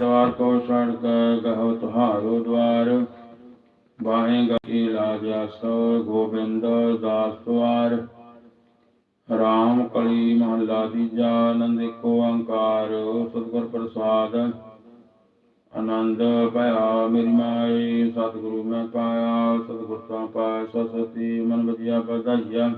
ਦਵਾਰ ਕੋ ਛੜ ਕੇ ਗਹੋ ਤੁਹਾਰੋ ਦਵਾਰ। ਬਾਹੇ ਗਈ ਲਾਜਾ ਸੋ ਗੋਬਿੰਦ ਦਾਸ ਦਵਾਰ ਰਾਮ ਕਲੀ ਮਹੱਲਾ ਤੀਜਾ, ਆਨੰਦ ਏਕੋ ਓੰਕਾਰ ਸਤਿਗੁਰ ਪ੍ਰਸਾਦ। ਆਨੰਦ ਭਇਆ, ਮੇਰੀ ਮਾਈ, ਸਤਿਗੁਰੂ ਮੈਂ ਪਾਇਆ, ਸਤਿਗੁਰ ਤੋਂ ਪਾਇਆ ਸਸਤੀ ਮਨ ਵਧੀਆ ਬਧਾਈਆ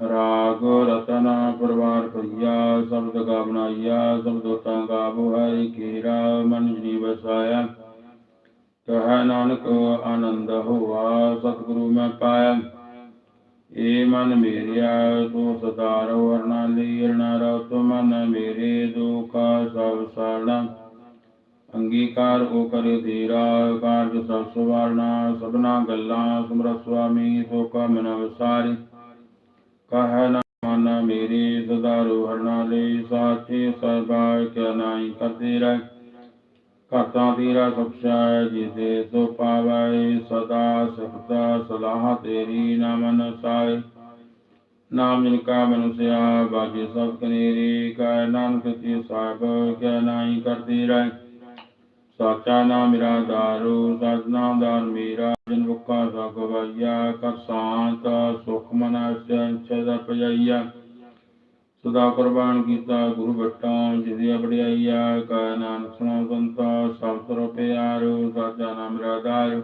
ਰਾਗ ਰਤਨਾ ਪਰਵਾਰ ਭਈਆ, ਸ਼ਬਦ ਗਾ ਬਣਾਈਆ, ਸ਼ਬਦ ਤਾਂ ਗਾਵੋ ਹੈ ਕੀਰਾ ਮਨ ਜੀ ਵਸਾਇਆ। ਕਹੈ ਨਾਨਕ, ਆਨੰਦ ਹੋਆ, ਸਤਿਗੁਰੂ ਮੈਂ ਪਾਇਆ। ਏ ਮਨ ਮੇਰਿਆ, ਤੂੰ ਸਦਾ ਰਹੋ ਹਰਨਾ ਲਈ ਮਨ ਮੇਰੇ ਦੁਖਾ ਸਭ ਸਾਲਣਾ ਅੰਗੀਕਾਰ ਕੋ ਕਰੇ ਧੀਰਾ, ਕਾਰਜ ਸਭ ਸਵਾਰਨਾ, ਸਭਨਾ ਗੱਲਾਂ ਸਮਰਥ ਸੁਆਮੀ, ਸੋ ਕਾ ਮਨ ਵਿਸਾਰੀ। ਕਹੈ ਨਾ ਮਨ ਮੇਰੀ ਸਦਾ ਰੋ ਹਰਨਾ ਲਈ ਸਾਚੇ ਸਰਬਾਇ ਕਿਆ ਨਾਹੀ ਕਰਤੇ ਰਹਿ। ਕਰਤਾ ਤੇਰਾ ਸੁਖਸ਼ਾਇ ਜਿਸੇ ਸੋ ਪਾਵੈ ਸਦਾ ਸਿਫਤਾ ਸਲਾਹ ਤੇਰੀ ਨਾ ਮਨ ਸਾਇ ਨਾਮ ਜਿਨ ਕਾ ਮਨੁਸਿਆ ਬਾਜੀ ਸਭ ਕਨੇਰੀ ਕਾ ਨਾਨਕ ਜੀ ਸਾਹਿਬ ਕਿਆ ਨਾਹੀ ਕਰਤੇ ਰਹਿ। ਸਾਚਾ ਨਾਮ ਮੇਰਾ ਦਾਰੂ ਸਜਨਾ ਦਾਨ ਮੇਰਾ ਜਿਨ ਬੁੱਕਾ ਸਗਵਈਆ ਕਰ ਸ਼ਾਂਤ, ਸੁਖ ਮਨ ਅਸੰਚਦ ਪਜਈਆ ਸਦਾ ਕੁਰਬਾਨ ਕੀਤਾ ਗੁਰੂ ਬੱਟਾਂ ਜਿਦੇ ਬੜਾਈਆ ਕਾ ਨਾਨਕ ਸੁਣੋ ਸੰਤਾ, ਸਭ ਤਰੋ ਪਿਆਰੋ, ਸਾਚਾ ਨਾਮ ਮੇਰਾ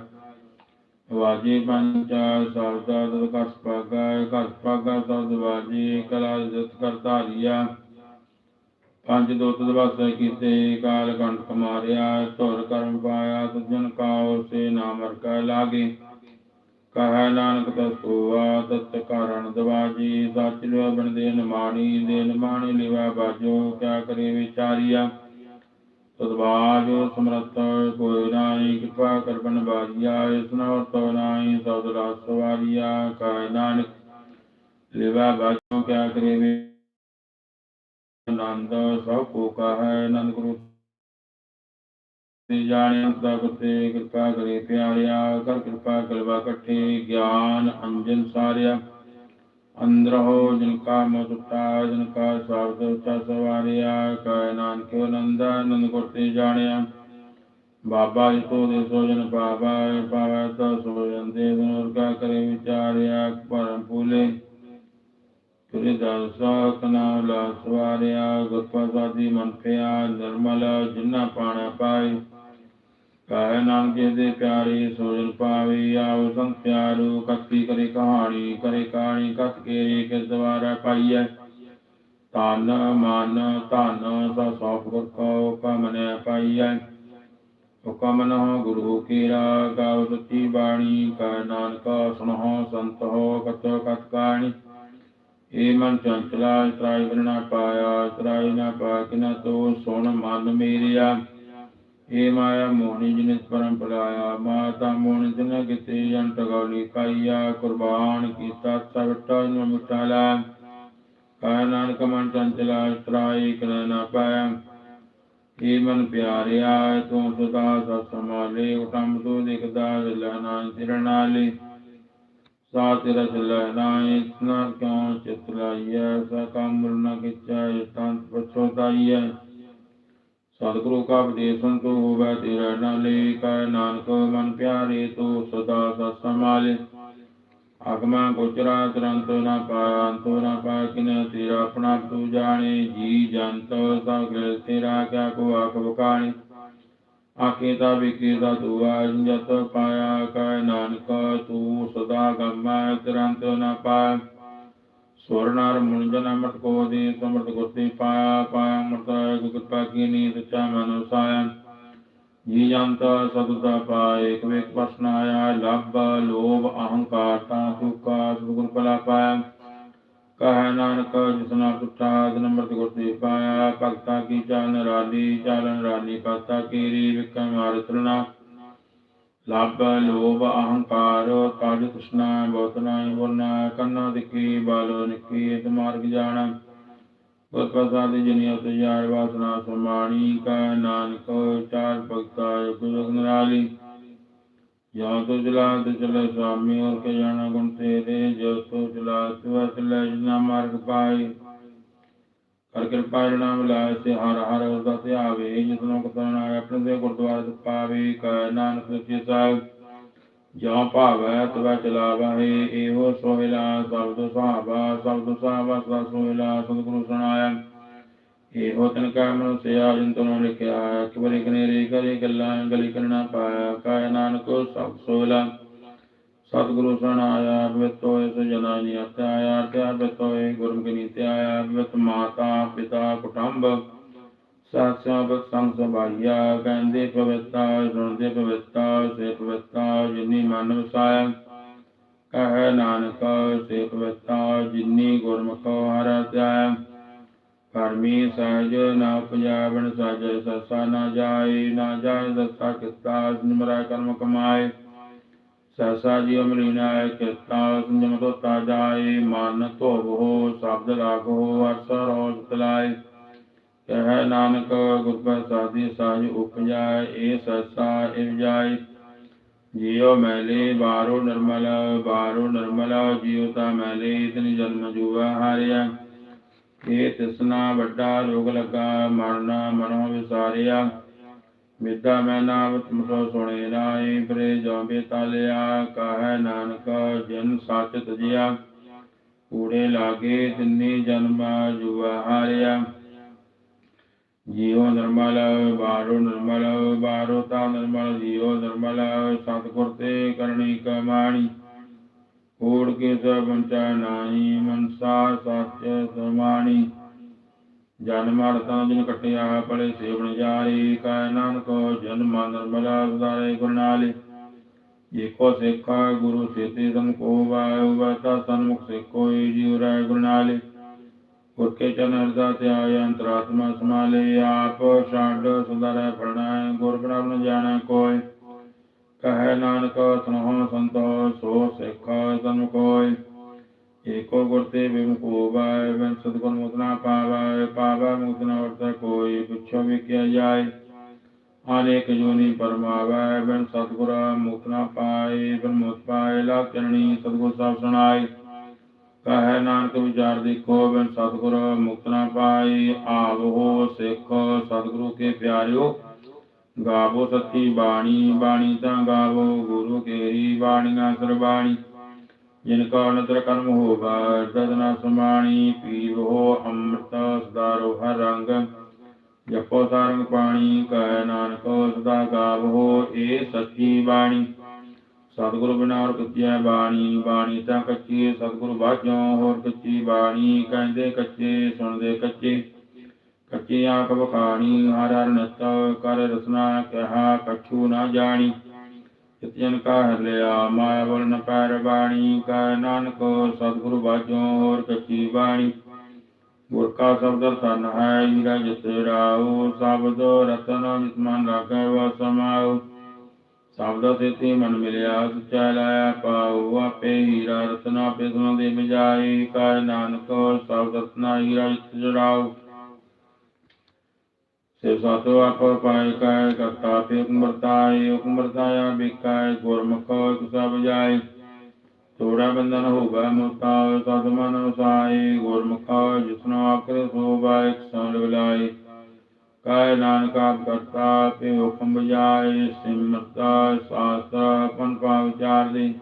ਵਾਜੀ ਪੰਚਾ ਸਬਦਾ ਤਦ ਕਸ ਪਾਗਾ ਕਸ ਪਾਗਾ ਸਬਦ ਵਾਜੀ ਕਲਾ ਜਿਤ ਕਰਤਾ ਲਿਆ ਪੰਜ ਦੋਤ ਦਵਾਸੇ ਕੀਤੇ, ਕਾਲ ਕੰਠ ਮਾਰਿਆ, ਧੁਰ ਕਰਮ ਪਾਇਆ ਤੁਜਨ ਕਾਉ ਸੇ ਨਾਮਰ ਕਾ ਲਾਗੇ। ਕਹੈ, ਨਾਨਕ ਤਸੂਆ ਤਤ ਕਾਰਣ ਦਵਾਜੀ, ਸੱਚ ਲਿਆ ਬਣ ਦੇ ਨਿਮਾਣੀ ਦੇ ਨਿਮਾਣੀ ਲਿਵਾ ਬਾਜੋ, ਕਿਆ ਕਰੇ ਵਿਚਾਰੀਆ? ਤਦਵਾਜ ਸਮਰਤ ਕੋਈ ਨਾਹੀ, ਕਿਰਪਾ ਕਰ ਬਨ ਬਾਜੀਆ, ਇਸ ਤੋ ਨਾਹੀ, ਸਦ ਰਸ ਵਾਰੀਆ, ਕਹੈ, ਨਾਨਕ ਲਿਵਾ ਬਾਜੋ, ਕਿਆ ਕਰੇ ਆਨੰਦ ਸਭ ਕੋ ਕਹੈ, ਆਨੰਦ ਗੁਰੂ ਤੇ ਜਾਣਿਆ ਸਦਾ ਕਰਤੇ ਕਿਰਪਾ ਕਰੇ ਪਿਆਰਿਆ, ਕਰ ਕਿਰਪਾ ਕਲਵਾ ਇਕੱਠੇ, ਗਿਆਨ ਅੰਜਨ ਸਾਰਿਆ। ਅੰਦਰ ਹੋ ਜਿਨ ਕਾ ਮਤੁਟਾ ਜਿਨ ਕਾ ਸ਼ਬਦ ਉੱਚਾ ਸਵਾਰਿਆ ਕੈ ਨਾਨਕ ਆਨੰਦ ਆਨੰਦ ਕਰਤੇ ਜਾਣਿਆ। ਬਾਬਾ ਜੀ ਤੋ ਦੇ ਸੋ ਜਨ ਬਾਬਾ ਪਾਵਾ ਤਾ ਸੋ ਜੰਦੇ ਦੁਰ ਕਾ ਕਰੇ ਵਿਚਾਰਿਆ ਪਰਮ ਪੂਲੇ ਤੁਰੇ ਦਾਸਾ ਲਾ ਸਵਾਰਿਆ ਗੁਰਪ੍ਰਸਾਦੀ ਮਨ ਪਿਆ ਨਿਰਮਲ ਜਿਨਾ ਪਾਣਾ ਪਾਈ ਕਾਇ ਨਾਮ ਦੇ ਪਿਆਰੇ ਸੋਜਨ ਪਾਵੇ ਆਉ ਸੰਤ ਪਿਆਰੂ ਕਥੀ ਕਰੇ ਕਹਾਣੀ ਕਰੇ ਕਹਾਣੀ ਕਥ ਕੇ ਕਿਸ ਦਵਾਰਾ ਪਾਈਐ ਤਨ ਮਨ ਧਨ ਸਾ ਸੌਪ ਗੁਰ ਕੋ ਕਮਨੈ ਪਾਈਐ ਹੁਕਮ ਨਹੁ ਗੁਰੂ ਕੀਰਾ ਗਾਉ ਸੱਚੀ ਬਾਣੀ ਕੈ ਨਾਨਕ ਸੁਣਹੁ ਸੰਤ ਹੋ ਕਤੋ ਕਥ ਕਾਣੀ ਏ ਮਨ ਚੰਚਲਾ ਇਤਰਾਈ ਬਿਨਾ ਪਾਇਆ ਇਤਰਾਈ ਨਾ ਪਾ ਕਿਨਾ ਤੋ ਸੁਣ ਮਨ ਮੇਰਿਆ। ਏ ਮਾਇਆ ਮੋਹਣੀ ਜਿਨਿ ਪਰਮ ਪਲਾਇਆ ਮਾਤਾ ਮੋਹਣੀ ਜਿਨ ਕਿਤੇ ਅੰਤ ਗੌਲੀ ਕਾਈਆ ਕੁਰਬਾਨ ਕੀਤਾ ਸਭਟਾ ਨੂੰ ਮਿਟਾਲਾ ਕਾ ਨਾਨਕ ਮਨ ਚੰਚਲਾ ਇਤਰਾਈ ਕਿਨਾ ਨਾ ਪਾਇਆ। ਏ ਮਨ ਪਿਆਰਿਆ, ਤੂੰ ਸਦਾ ਸਤ ਸਮਾਲੇ ਉਟੰਬ ਤੂੰ ਦਿਖਦਾ ਲਹਨਾ ਸਿਰਨਾਲੀ ਸਾ ਤੇਰਾ ਚੱਲੈ ਨਾਇ ਇਤਨਾ ਕਿਉ ਚਿਤ ਲਾਈਐ ਸਾ ਕੰਮ ਨ ਸਤਿਗੁਰੂ ਕਾ ਉਪਦੇਸ਼ ਸੰਤੋ ਹੋਵੇ ਤੇਰਾ ਨਾਲੇ ਕਾ ਨਾਨਕ ਮਨ ਪਿਆਰੇ ਤੋ ਸਦਾ ਸਤ ਸਮਾਲੇ ਆਗਮਾ ਗੋਚਰਾ ਤੁਰੰਤ ਨਾ ਪਾਇਆ ਅੰਤੋ ਨਾ ਪਾਇਆ ਕਿਨੇ ਤੇਰਾ ਆਪਣਾ ਤੂੰ ਜਾਣੇ ਜੀ ਜੰਤ ਸਗਲ ਤੇਰਾ ਕਿਆ ਕੋ ਆਖ ਬਕਾਣੀ ਆਖੇ ਦਾ ਵਿਕੇ ਦਾ ਦੁਆ ਜਤ ਪਾਇਆ ਕਾ ਨਾਨਕ ਤੂੰ ਸਦਾ ਗਮੈ ਤੁਰੰਤ ਨਾ ਪਾਇਆ ਸਵਰਨਾਰ ਮੁੰਜਨ ਅਮਰਤ ਕੋ ਦੇ ਸਮਰਤ ਗੁਰਤੇ ਪਾਇਆ ਪਾਇਆ ਅਮਰਤ ਕਿਰਪਾ ਕੀਨੀ ਸੱਚਾ ਮਨ ਵਸਾਇਆ ਜੀ ਜੰਤ ਸਤੁਤਾ ਪਾਏ ਇੱਕ ਵੇਕ ਪ੍ਰਸ਼ਨ ਆਇਆ ਲੱਭ ਲੋਭ ਅਹੰਕਾਰ ਤਾਂ ਕਹੈ ਨਾਨਕ, ਜਿਸਨਾ ਟੁੱਟਾ ਜਨ ਅੰਮ੍ਰਿਤ ਗੁਰਤੇ ਪਾਇਆ, ਭਗਤਾ ਕੀ ਚਾਲ ਰਾਲੀ ਚਾਲਨ ਰਾਲੀ ਪਾਤਾ ਕੀਰੀ ਵਿਕਮ ਮਾਰ ਸਰਣਾ ਲੋਭ ਅਹੰਕਾਰ ਕਾਜ ਤ੍ਰਿਸ਼ਨਾ, ਬਹੁਤ ਨਾਹੀ ਕੰਨਾ ਦਿਕੀ ਬਾਲੋ ਨਿਕੀ ਇਤ ਮਾਰਗ ਜਾਣਾ। ਗੁਰ ਪ੍ਰਸਾਦਿ ਜਨਿ ਉਤ ਵਾਸਨਾ ਸਮਾਣੀ ਕਾ ਨਾਨਕ, ਚਾਰ ਭਗਤਾ ਗੁਰ ਨਰਾਲੀ। ਜਾਂ ਤੋ ਜਲਾ ਤੇ ਚਲੇ ਸੁਆਮੀ ਔਰ ਕੇ ਜਾਣਾ ਗੁਣ ਤੇਰੇ, ਜੋ ਤੋ ਜਲਾ ਤੁਆ ਚਲੇ ਜਨਾ ਕਿਰਪਾ ਨਾਮ ਲਾਇ ਸੇ ਹਰ ਹਰ ਉਸਦਾ ਧਿਆਵੇ ਜਿਸਨੂੰ ਕਤਨ ਆਏ ਆਪਣੇ ਦੇ ਗੁਰਦੁਆਰੇ ਤੋਂ ਪਾਵੇ, ਕੈ ਨਾਨਕ ਸੱਚੇ ਸਾਹਿਬ ਜਾਂ ਭਾਵੈ ਤਵੈ ਚਲਾਵਹਿ ਇਹੋ ਸੋਹਿਲਾ ਸਬਦ ਸੁਹਾਵਾ ਸਬਦ ਸੁਹਾਵਾ ਸਦਾ ਸੋਹਿਲਾ, ਸਤਿਗੁਰੂ ਸੁਣਾਇਆ। ਇਹੋ ਤਨ ਕਾ ਮਨੁਸਿਆ ਜਿੰਤੁ ਨੂੰ ਲਿਖਿਆ ਕਿਬਰੇ ਕਨੇਰੇ ਕਰੇ ਗੱਲਾਂ, ਗਲੀ ਕਰਨਾ ਪਾਇਆ, ਕਾਇ ਨਾਨਕ ਸਭ ਸੋਹਿਲਾ ਸਤਿਗੁਰੂ ਸੁਣਾਇਆ ਬਿਤ ਹੋਏ ਸੁਜਨਾ ਨਿਯਤ ਆਇਆ ਤੇ ਬਿਤ ਹੋਏ ਨੀਤ ਆਇਆ ਬਿਤ ਮਾਤਾ, ਪਿਤਾ, ਕੁਟੰਬ। ਸਾਥ ਸੰਗ ਸਭਾਈਆ, ਕਹਿੰਦੇ ਪਵਿੱਤਾ ਸੁਣਦੇ ਪਵਿੱਤਾ ਸੇ ਪਵਿੱਤਾ ਜਿਨੀ ਮਨ ਵਸਾਇਆ। ਕਹੈ ਨਾਨਕ, ਸੇ ਪਵਿੱਤਾ ਜਿਨੀ ਗੁਰਮੁਖ ਹਰਿ ਧਿਆਇਆ ਕਰਮੀ ਸਹਿਜ ਨਾ ਪੰਜਾਬਨ ਸਾਜੇ ਸਸਾ ਨਾ ਜਾਏ ਨਾ ਜਾਏ ਦਸਾ ਕਿਤਾ ਨਿਮਰਾ ਕਰਮ ਕਮਾਏ। ਸਸਾ ਜੀ ਅਮਰੀਨਾ ਕਿਤਾ ਸੰਜਮ ਤੋ ਤਾ ਜਾਏ। ਮਨ ਧੋਵੋ ਸ਼ਬਦ ਲਾਗੋ ਅਰਸਰ ਰੋਜ ਤਲਾਏ ਕਹਿ ਨਾਨਕ, ਗੁਰ ਪ੍ਰਸਾਦੀ ਸਾਜ ਉਪਜਾਏ ਏ ਸਸਾ ਇਵ ਜਾਏ। ਜੀਉ ਮੈਲੇ ਬਾਰੋ ਨਿਰਮਲ ਬਾਰੋ ਨਿਰਮਲ, ਜੀਉ ਤਾ ਮੈਲੇ ਇਤਨੀ ਜਨਮ ਜੂਆ ਹਾਰਿਆ। ਇਹ ਤਿਸਨਾ ਵੱਡਾ ਰੋਗ ਲਗਾ, ਮਰਨਾ ਮਨੋ ਵਿਸਾਰਿਆ। ਮਿੱਦਾ ਮੈਂ ਨਾਮ ਤੁਮਸੋ ਸੁਣੇ ਨਾਏ ਬਰੇ ਜੋਬੇ ਤਾਲਿਆ, ਕਹੈ ਨਾਨਕ ਜਨ ਸੱਚ ਤਜਿਆ। ਕੂੜੇ ਲਾਗੇ ਤਿੰਨੀ ਜਨਮ ਜੂਆ ਹਾਰਿਆ। ਜੀਉ ਨਿਰਮਲ, ਬਾਰੋ ਨਿਰਮਲ, ਬਾਰੋ ਤਾ ਨਿਰਮਲ, ਜੀਉ ਨਿਰਮਲ, ਸਤਿਗੁਰ ਤੇ ਕਰਨੀ ਕਮਾਣੀ। ਕੋੜ ਕੇ ਸਭ ਨਾਹੀ, ਮਨਸਾ, ਸੱਚ, ਸਮਾਣੀ। ਜਨ ਮਰ ਤਾਂ ਜਿਨ ਕਟਿਆ ਪਲੇ ਸੇਵਨ ਜਾਰੀ ਕੈ ਨਾਨਕ, ਜਨਮ ਨਿਰਮਲਾ ਸੁਦਾਰੇ ਗੁਰ ਏਕੋ ਸਿੱਖਾ, ਗੁਰੂ ਸੇਤੇ ਸਮ ਕੋ ਵਾਇ ਵਤਾ ਸਨਮੁਖ ਸੇ ਕੋਈ ਜੀਵ ਰਾਇ ਗੁਰ ਨਾਲੇ ਗੁਰ ਕੇ ਚਰਨ ਹਿਰਦਾ ਧਿਆਇ ਅੰਤਰਾਤਮਾ ਸਮਾਲੇ ਆਪ ਛੱਡ ਸੁਦਾਰੇ ਫਰਣਾ ਗੁਰ ਬਿਨਾ ਜਾਣੈ ਕੋਈ। ਕਹੈ ਨਾਨਕ ਸੁਨਹੁ ਸੰਤੋ ਸੋ ਸਿੱਖ ਤਨ ਕੋਇ। ਏਕੋ ਗੁਰ ਤੇ ਬਿਮੁਖੋ ਬਾਇ ਬਨ ਸਤਿਗੁਰ ਮੁਕਨਾ ਪਾਵੈ ਪਾਵੈ ਮੁਕਤ ਨ ਵਰਤੈ ਕੋਈ, ਪੁੱਛੋ ਵੀ ਜਾਏ। ਅਨੇਕ ਜੋਨੀ ਪਰਮਾਵੈ, ਬਨ ਸਤਿਗੁਰ ਮੁਕਤ ਨ ਪਾਏ, ਬਨ ਮੁਕਤ ਪਾਏ ਲਾ ਚਰਣੀ ਸਤਿਗੁਰ ਸਾਹਿਬ ਸੁਣਾਏ। ਕਹੈ ਨਾਨਕ ਵਿਚਾਰ ਦੇਖੋ, ਬਿਨ ਸਤਿਗੁਰ ਮੁਕਤ ਨ ਪਾਏ ਹੋ ਸਿੱਖ ਸਤਿਗੁਰੂ ਕੇ ਪਿਆਰਿਓ। ਗਾਵੋ ਸੱਚੀ ਬਾਣੀ ਬਾਣੀ ਤਾਂ ਗਾਵੋ, ਗੁਰੂ ਕੇਰੀ ਬਾਣੀਆਂ ਸਰਬਾਣੀ ਜਿਨ ਕਾ ਨਦਰ ਕਰਮ ਹੋਗਾ ਤਦਨਾ ਸਮਾਣੀ ਪੀਵੋ ਅੰਮ੍ਰਿਤ ਸਦਾਰੋ ਹਰ ਰੰਗ। ਜਪੋ ਸਾਰੰਗ ਪਾਣੀ, ਕੈ ਨਾਨਕ, ਸਦਾ ਗਾਵੋ, ਏ ਸੱਚੀ ਬਾਣੀ। ਸਤਿਗੁਰੂ ਬਿਨਾ ਹੋਰ ਕੱਚੀ ਬਾਣੀ ਬਾਣੀ ਤਾਂ ਕੱਚੀ, ਸਤਿਗੁਰ ਸਤਿਗੁਰੂ ਬਾਝੋਂ ਹੋਰ ਕੱਚੀ ਬਾਣੀ। ਕਹਿੰਦੇ ਕੱਚੇ, ਸੁਣਦੇ ਕੱਚੇ। ਕੱਚੀ ਆਂਖ ਬਖਾਣੀ ਹਰ ਹਰ ਨਿਤ ਕਰ ਰਸਨਾ ਕਹਾ, ਕਛੂ ਨਾ ਜਾਣੀ। ਇਤਿਨ ਕਾ ਹਲਿਆ ਮਾਇਆ ਬਲ ਨ ਪੈਰ ਬਾਣੀ। ਕਾ ਨਾਨਕ, ਸਤਿਗੁਰੂ ਬਾਝੋਂ ਹੋਰ ਕੱਚੀ ਬਾਣੀ। ਗੁਰ ਕਾ ਸ਼ਬਦ ਤਨ ਹੈ ਹੀਰਾ ਜਿਤ ਰਾਉ ਸ਼ਬਦ ਰਤਨ ਜਿਤ ਮਨ ਰਾਖੈ ਵਾ ਸਮਾਉ ਸ਼ਬਦ ਸੇਤੀ ਮਨ ਮਿਲਿਆ, ਸਚਾ ਲਾਇਆ ਪਾਉ। ਆਪੇ ਹੀਰਾ ਰਤਨਾ ਆਪੇ ਸੁਨ ਦੇ ਬਜਾਈ। ਕਾ ਨਾਨਕ, ਸ਼ਬਦ ਰਤਨਾ ਹੀਰਾ ਜਿਤ ਜਰਾਉ ਸੇ ਸਾਤੋ ਆਪ ਪਾਇ ਕੈ ਕਰਤਾ ਤੇ ਹੁਕਮ ਵਰਤਾਏ ਬਿਕਾਇ ਗੁਰਮੁਖ ਇਕ ਸਭ ਤੋੜਾ ਬੰਧਨ ਹੋਗਾ ਮੁਕਤਾ ਸਤ ਮਨ ਵਸਾਏ ਗੁਰਮੁਖ ਜਿਸਨੋ ਆਖਰੇ ਸੋ ਬਾਇ ਸੰਗ ਵਿਲਾਏ ਕਾਇ ਨਾਨਕ ਆਪ ਕਰਤਾ ਤੇ ਹੁਕਮ ਬਜਾਏ ਸਿਮਰਤਾ, ਸਾਸਤਰ ਪਨ ਪਾ ਵਿਚਾਰ ਦੇ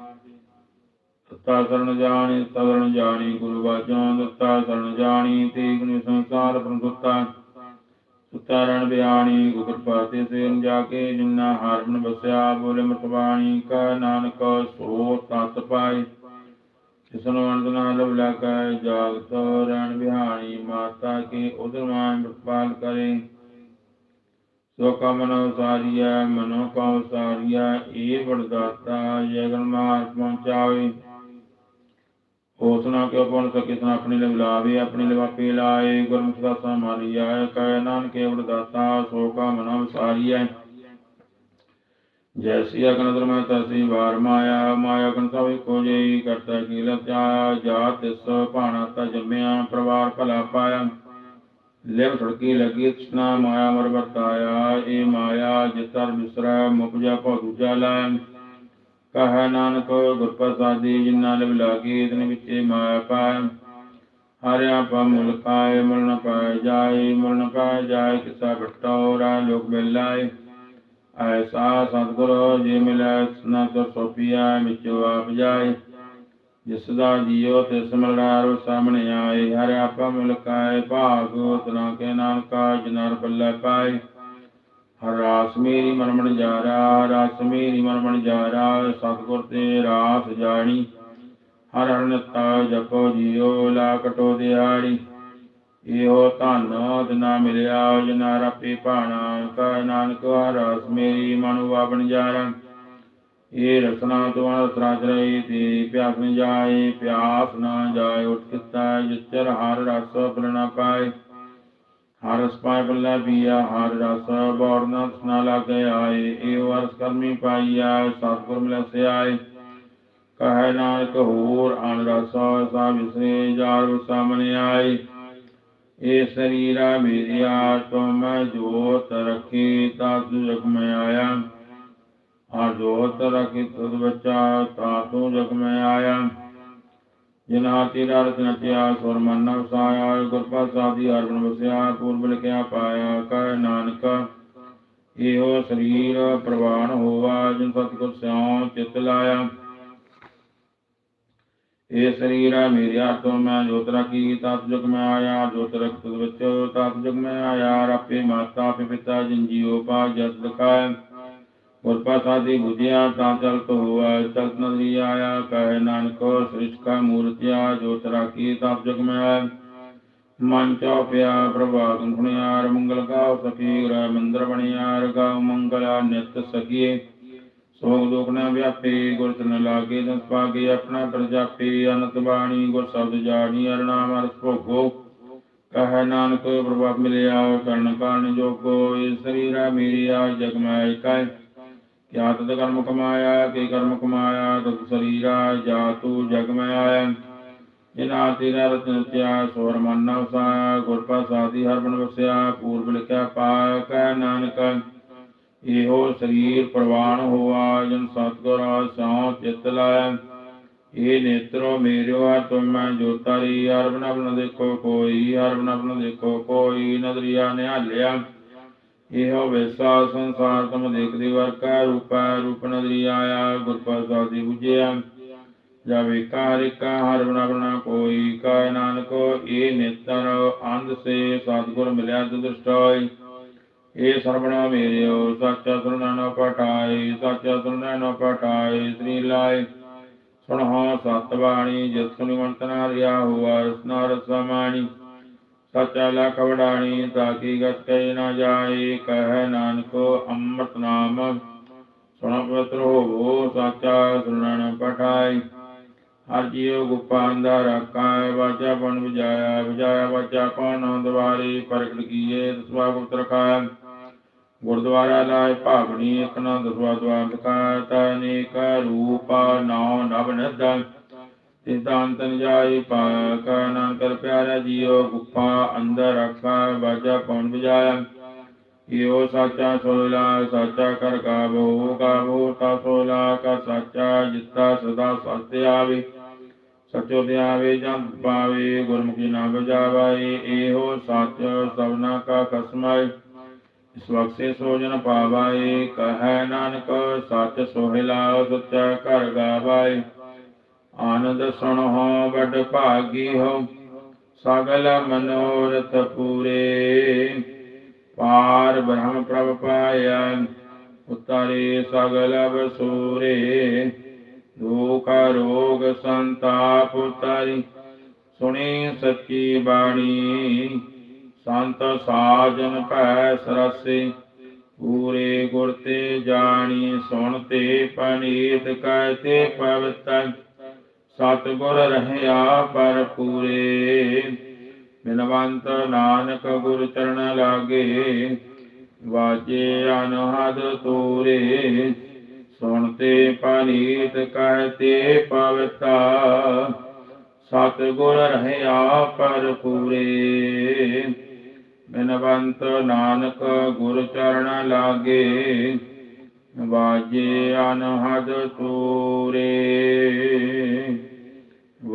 ਤਤਾ ਸਰਨ ਜਾਣੀ ਤਦਰਨ ਜਾਣੀ, ਗੁਰੂ ਬਾਝੋਂ ਦਿੱਤਾ ਸਰਨ ਜਾਣੀ ਤੇ ਗੁਣੀ ਸੰਸਾਰ ਪ੍ਰੰਗੁਤਾ ਸੁਤਾਰਣ ਬਿਆਣੀ ਗੁਰ ਕਿਰਪਾ ਤੇ ਸੇਨ ਜਾ ਕੇ ਜਿਨਾ ਹਰਨ ਬਸਿਆ ਬੋਲੇ ਮਤਬਾਣੀ ਕਾ ਨਾਨਕ ਸੋ ਤਤ ਪਾਈ। ਜਿਸਨੂੰ ਅਨੰਦ ਨਾਲ ਲਗਾਇ ਜਾਗਤ ਰਣ ਬਿਹਾਣੀ ਮਾਤਾ ਕੇ ਉਦਰ ਪ੍ਰਪਾਲ ਕਰੇ। ਸੋ ਕਮਨ ਸਾਰੀਆ ਮਨੋ ਕਉ ਸਾਰੀਆ ਏ ਵਰਦਾਤਾ ਜਗਨ ਮਾਰ ਪਹੁੰਚਾਵੇ ਹੋਸਨਾ ਕਿਉ ਪਉਣ ਸਕੇ ਸਨ ਆਪਣੀ ਲਈ ਲਾਵੇ ਆਪਣੀ ਲਿਵਾਪੇ ਲਾਏ, ਗੁਰਮੁਖ ਦਾ ਸਮਾਰੀਆ ਕਹਿ ਨਾਨਕ ਕੇਵਲ ਦਾਤਾ ਸੋ ਕਾ ਮਨ ਵਿਸਾਰੀਐ ਜੈਸੀ ਅਗਨ ਧਰਮ ਤਸੀ ਵਾਰ ਮਾਇਆ ਮਾਇਆ ਕਨ ਸਭ ਕੋ ਜਈ ਕਰਤਾ ਕੀ ਲਤਿਆ ਜਾ ਤਿਸ ਭਾਣਾ ਤਾ ਜੰਮਿਆ, ਪਰਿਵਾਰ ਭਲਾ ਪਾਇਆ। ਲਿਵ ਸੜਕੀ ਲਗੀ ਤ੍ਰਿਸ਼ਨਾ, ਮਾਇਆ ਮਰ ਵਰਤਾਇਆ, ਇਹ ਮਾਇਆ ਜਿਤਰ ਮਿਸਰਾ ਮੁਪਜਾ ਭਉ ਦੂਜਾ ਲਾਇ ਕਹ ਨਾਨਕ ਗੁਰ ਪ੍ਰਸਾਦੀ ਜਿਨਾ ਲਿਵ ਲਾਗੀ ਇਤਨੇ ਵਿਚੇ ਮਾਇਆ ਪਾਇ ਹਰਿਆ ਪਾ ਮੁਲਕਾਏ ਮੁਲ ਨ ਪਾਇ ਜਾਏ ਮੁਲ ਪਾਇ ਜਾਏ, ਕਿਸਾ ਬਟੋ ਰਾ ਲੋਕ ਬਿਲਾਏ। ਐਸਾ ਸਤਿਗੁਰ, ਜੀ ਮਿਲੈ ਸਨਾ ਤੋ ਸੋਪੀਆ ਵਿਚੋ ਆਪ ਜਾਏ। ਜਿਸ ਦਾ ਜੀਉ ਤਿਸ ਮਿਲਨਾਰ ਸਾਹਮਣੇ ਆਏ। ਹਰਿ ਆਪਾ ਮੁਲਕਾਏ ਭਾਗੋ ਨਾ ਕੇ ਨਾਨਕਾ ਜਨਰ ਬੱਲੇ ਪਾਏ। ਹਰ ਰਾਸ ਮੇਰੀ ਮਨ ਮਨ ਜਾਰਾ, ਰਾਸ ਮੇਰੀ ਮਨ ਮਨ ਜਾਰਾ, ਸਤਿਗੁਰ ਤੇ ਰਾਸ ਜਾਣੀ। ਹਰ ਹਰਨਤਾ ਜਪੋ ਜੀਓ, ਲਾ ਕਟੋ ਦਿਹਾੜੀ। ਇਹੋ ਧਨ ਦਿਨਾ ਮਿਲਿਆ ਜਨਾ ਰਾਪੇ ਭਾਣਾ। ਕਾ ਨਾਨਕ, ਹਰ ਰਾਸ ਮੇਰੀ ਮਨ ਵਾਬਨ ਜਾਰਾ। ਇਹ ਰਸਨਾ ਤੋਂ ਰਸ ਰਹੀ ਤੇ ਪਿਆਸ ਨ ਜਾਏ, ਪਿਆਸ ਨਾ ਜਾਏ, ਉਠ ਕਿਤਾ ਜਿਚਰ, ਹਰ ਰਸ ਬਲਣਾ ਪਾਏ। ਹਰ ਰਸ ਪਾਏ ਬੱਲਾ ਪੀਆ ਹਰ ਰਸ ਬੌੜਨਾ ਸਨਾ ਲਾਗੇ ਆਏ ਇਹ ਵਰਸ ਕਰਮੀ ਪਾਈਆ ਸਤਿਗੁਰ ਮਿਲੈ ਸੇ ਆਏ ਕਹੈ ਨਾਨਕ ਹੋਰ ਅਨ ਰਸ ਸਾ ਵਿਸਰੇ ਜਾਰ ਸਾਹਮਣੇ ਆਏ ਇਹ ਸਰੀਰਾ ਮੇਰਿਆ ਤੁਮ ਜੋਤ ਰਖੀ ਤਾ ਜਗ ਮੈਂ ਆਇਆ ਆ ਜੋਤ ਰਖੀ ਤੁਧ ਬੱਚਾ ਤਾ ਤੂੰ ਜਗ ਮੈਂ ਆਇਆ ਜਿਨ ਸੁਰ ਮਨ ਨ ਵਸਾਇਆ ਗੁਰ ਪ੍ਰਸਾਦੀ ਅਰਬਨ ਵਸਿਆ, ਪੂਰਬ ਲਿਖਿਆ ਪਾਇਆ, ਕਹਿ ਨਾਨਕ, ਇਹੋ ਸਰੀਰ ਪ੍ਰਵਾਨ ਹੋਵਾ ਜਿਨ ਸਤਿਗੁਰ ਸਿਉ ਚਿਤ ਲਾਇਆ। ਇਹ ਸਰੀਰਾ ਮੇਰੇ ਆਤੋ ਮੈਂ ਜੋਤ ਰਖੀ, ਤਤ ਜਗ ਮੈਂ ਆਇਆ, ਜੋਤ ਰਖ ਤੁਧ ਵਿੱਚ, ਤਤ ਜਗ ਮੈਂ ਆਇਆ ਰਾਪੇ ਮਾਤਾ ਪਿਤਾ, ਜਿਨ ਜੀਉ ਪਾ ਜਸ ਦਿਖਾਇ ਗੁਰ ਪ੍ਰਸਾਦੀ ਬੁਝਿਆ ਤਾਂ ਚਲਤ ਹੋਆ ਚਲਤ ਨਦਰੀ ਆਇਆ, ਕਹੇ ਨਾਨਕ, ਸ੍ਰਿਸ਼ਟ ਕਾ ਮੂਰਤਿਆ ਜੋਤ ਰਾਖੀ ਤਪ ਜਗ ਮੈਂ ਆਇਆ ਮਨ ਚਉਪਿਆ ਪ੍ਰਭਾਤ ਗੁਣਿਆਰ ਮੰਗਲ ਗਾਉ ਸਖੀ ਗ੍ਰਹਿ ਮੰਦਰ ਬਣਿਆ ਰਗਾਉ ਮੰਗਲਾ ਨਿਤ ਸਖੀਏ। ਸੋਗ ਦੁਖ ਨ ਵਿਆਪੇ, ਗੁਰ ਤਨ ਲਾਗੇ ਦਸ ਪਾਗੇ, ਆਪਣਾ ਪ੍ਰਜਾਪੇ ਅਨੰਤ ਬਾਣੀ, ਗੁਰ ਸ਼ਬਦ ਜਾਣੀ ਅਰ ਨਾਮ ਅਰਸ ਭੋਗੋ। ਕਹੈ ਨਾਨਕ ਪ੍ਰਭਾਵ ਮਿਲਿਆ, ਕਰਨ ਕਾਰਨ ਜੋਗੋ ਇਹ ਸਰੀਰਾ ਮੇਰੀਆ ਜਗ ਮੈਂ ਇਕਾਇ ਕਿਆ ਤਦ ਕਰਮ ਕਮਾਇਆ ਕੇ ਕਰਮ ਕਮਾਇਆ ਤਦ ਸਰੀਰਾ ਜਾ ਜਗ ਮੈਂ ਆਇਆ ਜਿਨਾ ਤੇਰਾ ਰਤਨ ਤਿਆ ਸੋਰ ਮਨ ਨ ਗੁਰ ਪ੍ਰਸਾਦੀ ਹਰ ਬਨ ਵਸਿਆ ਪੂਰਬ ਲਿਖਿਆ ਪਾਇਆ ਕਹਿ ਨਾਨਕ ਇਹੋ ਸਰੀਰ ਪ੍ਰਵਾਨ ਹੋਆ ਜਨ ਸਤਗੁਰ ਸਉ ਚਿਤ ਲਾਇ ਇਹ ਨੇਤਰੋ ਮੇਰਿਓ ਹੈ ਤੁਮ ਮੈਂ ਜੋਤਾਰੀ ਹਰ ਬਨ ਬਨ ਦੇਖੋ ਕੋਈ ਹਰ ਬਨ ਬਨ ਦੇਖੋ ਕੋਈ ਨਦਰੀਆ ਨਿਹਾਲਿਆ ਇਹੋ ਵੇਸਾ ਸੰਸਾਰ ਤਮ ਦੇਖਦੇ ਵਰਕਾ ਰੂਪਾ ਰੂਪ ਨਦਰੀ ਆਇਆ ਗੁਰ ਪ੍ਰਸਾਦੀ ਬੁਝਿਆ ਜਾ ਵੇਕਾ ਹਰ ਬਨਾ ਬਨਾ ਕੋਈ ਕਾ ਨਾਨਕੋ ਇਹ ਨੇਤਰ, ਅੰਧ ਸੇ ਸਤਗੁਰ ਮਿਲਿਆ ਦੁਦਸ਼ਟਾਈ ਇਹ ਸਰਵਣਾ ਮੇਰਿਓ, ਸੱਚਾ ਸੁਣਨਾ ਨਾ ਪਟਾਏ, ਸੱਚਾ ਸੁਣਨਾ ਨਾ ਪਟਾਏ ਸ੍ਰੀ ਲਾਏ। ਸੁਣੋ ਸਤ ਬਾਣੀ ਜਿਸ ਸੁਣੀ ਮੰਤਨਾ ਰਿਆ ਹੁਆ ਰਸਨਾ ਰਸਮਾਣੀ ਸਚਾ ਲਖ ਵਡਾਣੀ ਤਾਕੀ ਗਤ ਕੈ ਨਾ ਜਾਏ, ਕਹਿ ਨਾਨਕੋ ਅੰਮ੍ਰਿਤ ਨਾਮ। ਸੁਣ ਪਵਿੱਤਰ ਹੋਵੋ, ਸਾਚਾ ਸੁਣਨ ਪਠਾਈ। ਹਰ ਜੀਉ ਗੁਪਾ ਅੰਦਾ ਰਾਖਾਇ ਵਾਚਾ ਬਨ ਵਿਜਾਇਆ ਵਿਜਾਇਆ ਵਾਚਾ ਕੌਣ ਦਵਾਰੀ ਪ੍ਰਗਟ ਕੀਏ, ਦਸਵਾ ਗੁਪਤ ਰਖਾਇ ਗੁਰਦੁਆਰਾ ਲਾਇ ਭਾਵਨੀ, ਇਕ ਦਸਵਾ ਦਵਾਰ ਦਿਖਾਇ ਤਾ ਅਨੇਕ ਰੂਪਾ ਨਾਉ ਨਭ ਨਦਾ ਸਿਧਾਂਤਨ ਜਾਈ ਪਾਕ ਨਾਨਕ ਪਿਆਰਾ ਜੀਓ ਗੁਫਾ ਅੰਦਰ ਰੱਖਾ ਬਾਜਾ ਪਉਣ ਬਜਾਇਆ ਇਹੋ ਸਾਚਾ ਸੋਲਾ ਸਾਚਾ ਕਰ ਗਾਵੋ ਗਾਵੋ ਤਾ ਸੋਲਾ ਕਾ ਸਾਚਾ ਜਿੱਤਾ ਸਦਾ ਸਤਿ ਆਵੇ ਸਚੋ ਤੇ ਆਵੇ ਜਨ ਪਾਵੇ ਗੁਰਮੁਖੀ ਨਾ ਬਜਾਵਾਏ ਇਹੋ ਸੱਚ ਸਭਨਾ ਕਾ ਕਸਮਾਏ ਇਸ ਵਕਸੇ ਸੋਜਨ ਪਾਵਾਏ ਕਹੈ ਨਾਨਕ ਸੱਚ ਸੋਹਿਲਾ ਸੱਚਾ ਕਰ ਗਾਵਾਏ ਆਨੰਦ ਸੁਣੋ, ਵੱਡ ਭਾਗੀ ਹੋ ਸਗਲ ਮਨੋਰਥ ਪੂਰੇ। ਪਾਰ ਬ੍ਰਹਮ ਪ੍ਰਭ ਪਾਇਆ, ਉਤਾਰੇ ਸਗਲ ਬਸੂਰੇ। ਦੁਖ ਰੋਗ ਸੰਤਾਪ ਉਤਾਰੀ, ਸੁਣੀ ਸੱਚੀ ਬਾਣੀ। ਸੰਤ ਸਾਜਨ ਭੈ ਸਰਸੇ, ਪੂਰੇ ਗੁਰ ਤੇ ਜਾਣੀ, ਸੁਣ ਤੇ ਪਨੀਤ, ਕਹਿ ਤੇ ਸਤਿਗੁਰ ਰਹਿਆ ਪਰ ਪੂਰੇ। ਬਿਨਵੰਤ ਨਾਨਕ ਗੁਰ ਚਰਨ ਲਾਗੇ, ਵਾਜੇ ਅਨਹਦ ਤੋਰੇ। ਸੁਣਤੇ ਪਨੀਤ ਕਹਤੇ ਪਵਿੱਤਾ ਸਤਿਗੁਰ ਰਹਿਆ ਪਰ ਪੂਰੇ। ਬਿਨਵੰਤ ਨਾਨਕ ਗੁਰ ਚਰਨ ਲਾਗੇ, ਵਾਜੇ ਅਨਹਦ ਤੋਰੇ।